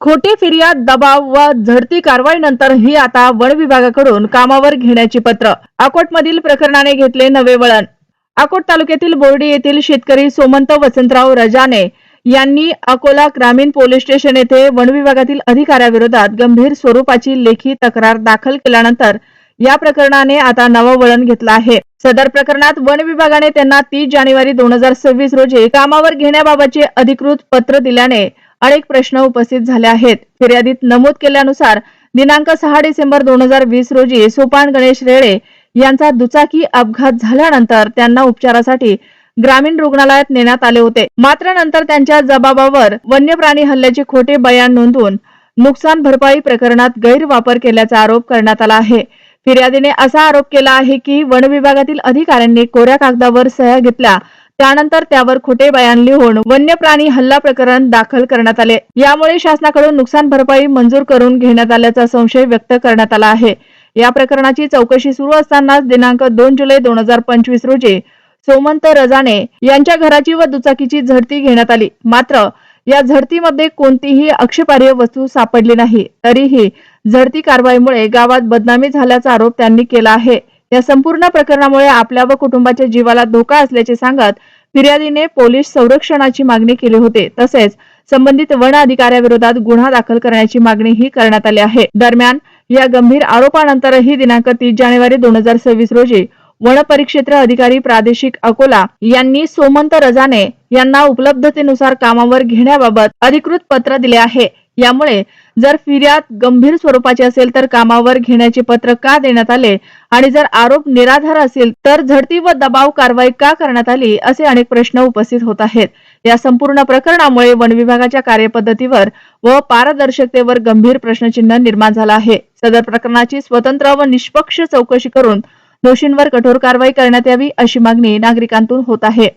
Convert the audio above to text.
खोटी फिर्याद दबाव व झडती कारवाईनंतर ही आता वन विभागाकडून कामावर घेण्याची पत्र. अकोटमधील प्रकरणाने घेतले नवे वळण. अकोट तालुक्यातील बोर्डी येथील शेतकरी सोमंत वसंतराव रजाने यांनी अकोला ग्रामीण पोलीस स्टेशन येथे वन विभागातील अधिकाऱ्याविरोधात गंभीर स्वरूपाची लेखी तक्रार दाखल केल्यानंतर या प्रकरणाने आता नवं वळण घेतलं आहे. सदर प्रकरणात वन विभागाने त्यांना तीस जानेवारी दोन हजार सव्वीस रोजी कामावर घेण्याबाबतचे अधिकृत पत्र दिल्याने अनेक प्रश्न उपस्थित झाले आहेत. फिर्यादीत नमूद केल्यानुसार दिनांक सहा डिसेंबर दोन हजार वीस रोजी सोपान गणेश रेळे यांचा दुचाकी अपघात झाल्यानंतर त्यांना उपचारासाठी ग्रामीण रुग्णालयात नेण्यात आले होते. मात्र नंतर त्यांच्या जबाबावर वन्य प्राणी हल्ल्याचे खोटे बयान नोंदवून नुकसान भरपाई प्रकरणात गैरवापर केल्याचा आरोप करण्यात आला आहे. फिर्यादीने असा आरोप केला आहे की वन विभागातील अधिकाऱ्यांनी कोऱ्या कागदावर सह्या घेतल्या त्यानंतर त्यावर खोटे बयान लिहून वन्य प्राणी हल्ला प्रकरण दाखल करण्यात आले. यामुळे शासनाकडून नुकसान भरपाई मंजूर करून घेण्यात आल्याचा संशय व्यक्त करण्यात आला आहे. या प्रकरणाची चौकशी सुरू असतानाच दिनांक दोन जुलै दोन हजार पंचवीस रोजी सोमंत रजाने यांच्या घराची व दुचाकीची झडती घेण्यात आली. मात्र या झडतीमध्ये कोणतीही आक्षेपार्ह वस्तू सापडली नाही. तरीही झडती कारवाईमुळे गावात बदनामी झाल्याचा आरोप त्यांनी केला आहे. या संपूर्ण प्रकरणामुळे आपल्या व कुटुंबाच्या जीवाला धोका असल्याचे सांगत फिर्यादीने पोलीस संरक्षणाची मागणी केली होते. तसेच संबंधित वन अधिकाऱ्याविरोधात गुन्हा दाखल करण्याची मागणीही करण्यात आली आहे. दरम्यान या गंभीर आरोपानंतरही दिनांक तीस जानेवारी दोन हजार सव्वीस रोजी वन परिक्षेत्र अधिकारी प्रादेशिक अकोला यांनी सोमंत रजाने यांना उपलब्धतेनुसार कामावर घेण्याबाबत अधिकृत पत्र दिले आहे. यामुळे जर फिर्याद गंभीर स्वरूपाची असेल तर कामावर घेण्याचे पत्र का देण्यात आले? आणि जर आरोप निराधार असेल तर झडती व दबाव कारवाई का करण्यात आली? असे अनेक प्रश्न उपस्थित होत आहेत. या संपूर्ण प्रकरणामुळे वन विभागाच्या कार्यपद्धतीवर व पारदर्शकतेवर गंभीर प्रश्नचिन्ह निर्माण झाला आहे. सदर प्रकरणाची स्वतंत्र व निष्पक्ष चौकशी करून दोषींवर कठोर कारवाई करण्यात यावी अशी मागणी नागरिकांतून होत आहे.